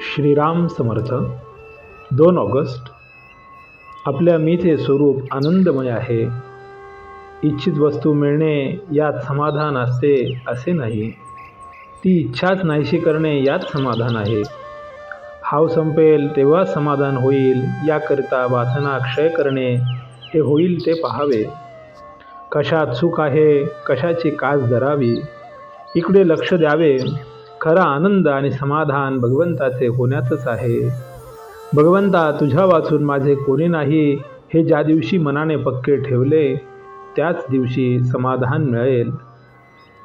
श्रीराम समर्थ दोन ऑगस्ट. आपल्या मीचे स्वरूप आनंदमय आहे. इच्छित वस्तू मिळणे यात समाधान असते असे नाही. ती इच्छाच नाहीशी करणे यात समाधान आहे. हाव संपेल तेव्हा समाधान होईल याकरिता वासना क्षय करणे हे होईल ते पहावे. कशात सुख आहे कशाची कास धरावी? इकडे लक्ष द्यावे खरा आनंद आणि समाधान भगवंताचे होण्यातच आहे. भगवंता तुझ्या वाचून माझे कोणी नाही? हे ज्या दिवशी मनाने पक्के ठेवले त्याच दिवशी समाधान मिळेल.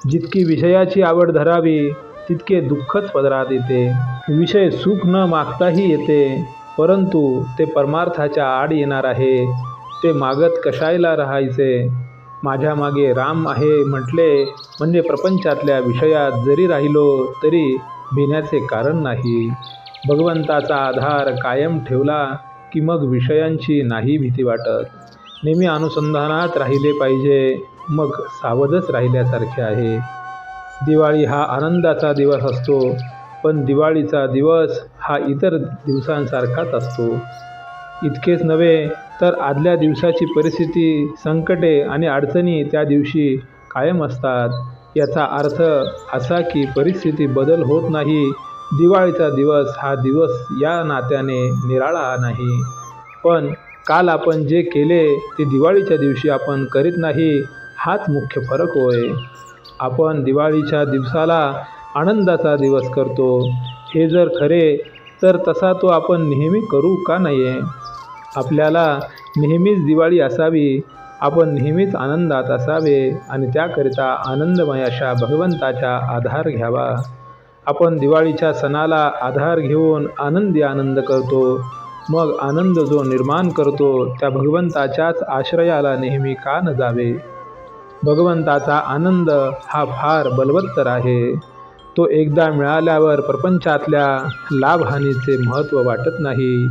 जितकी विषयाची आवड धरावी तितके दुःखच पदरात येते. विषय सुख न मागताही येते परंतु ते परमार्थाच्या आड येणार आहे. ते मागत कशायला राहायचे? माझ्या मागे राम आहे म्हटले म्हणजे प्रपंचातल्या विषयात जरी राहिलो तरी भिण्याचे कारण नाही. भगवंताचा आधार कायम ठेवला की मग विषयांची नाही भीती वाटत. नेहमी अनुसंधानात राहिले पाहिजे मग सावधच राहिल्यासारखे आहे. दिवाळी हा आनंदाचा दिवस असतो पण दिवाळीचा दिवस हा इतर दिवसांसारखाच असतो. इतकेच नव्हे तर आदल्या दिवसाची परिस्थिती संकटे आणि अडचणी त्या दिवशी कायम असतात. याचा अर्थ असा की परिस्थिती बदल होत नाही. दिवाळीचा दिवस हा दिवस या नात्याने निराळा नाही. पण काल आपण जे केले ते दिवाळीच्या दिवशी आपण करीत नाही हाच मुख्य फरक होय. आपण दिवाळीच्या दिवसाला आनंदाचा दिवस करतो. हे जर खरे तर तसा तो आपण नेहमी करू का नये? आपल्याला नेहमीच दिवाळी असावी आपण नेहमीच आनंदात असावे आणि त्याकरिता आनंदमय अशा भगवंताचा आधार घ्यावा. आपण दिवाळीच्या सणाला आधार घेऊन आनंदी आनंद करतो. मग आनंद जो निर्माण करतो त्या भगवंताच्याच आश्रयाला नेहमी का न जावे? भगवंताचा आनंद हा फार बलवत्तर आहे. तो एकदा मिळाल्यावर प्रपंचातल्या लाभहानीचे महत्त्व वाटत नाही.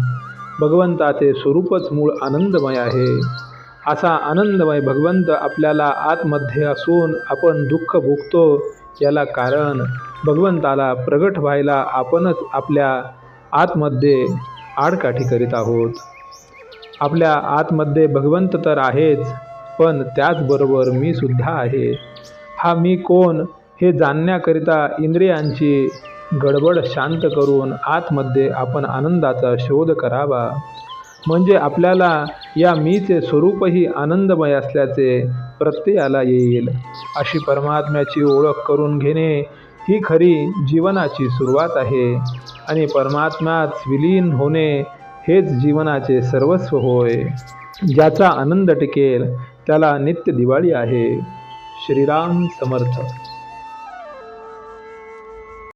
भगवंताचे स्वरूपच मूळ आनंदमय आहे. असा आनंदमय भगवंत आपल्याला आतमध्ये असून आपण दुःख भोगतो याला कारण भगवंताला प्रगट व्हायला आपणच आपल्या आतमध्ये आडकाठी करीत आहोत. आपल्या आतमध्ये भगवंत तर आहेच पण त्याचबरोबर मी सुद्धा आहे. हा मी कोण? हे जाणण्याकरिता इंद्रियांची गडबड शांत करून आतमध्ये आपण आनंदाचा शोध करावा. म्हणजे आपल्याला या मीचे स्वरूपही आनंदमय असल्याचे प्रत्ययाला येईल. अशी परमात्म्याची ओळख करून घेणे ही खरी जीवनाची सुरुवात आहे. आणि परमात्म्यात विलीन होणे हेच जीवनाचे सर्वस्व होय. ज्याचा आनंद टिकेल त्याला नित्य दिवाळी आहे. श्रीराम समर्थ.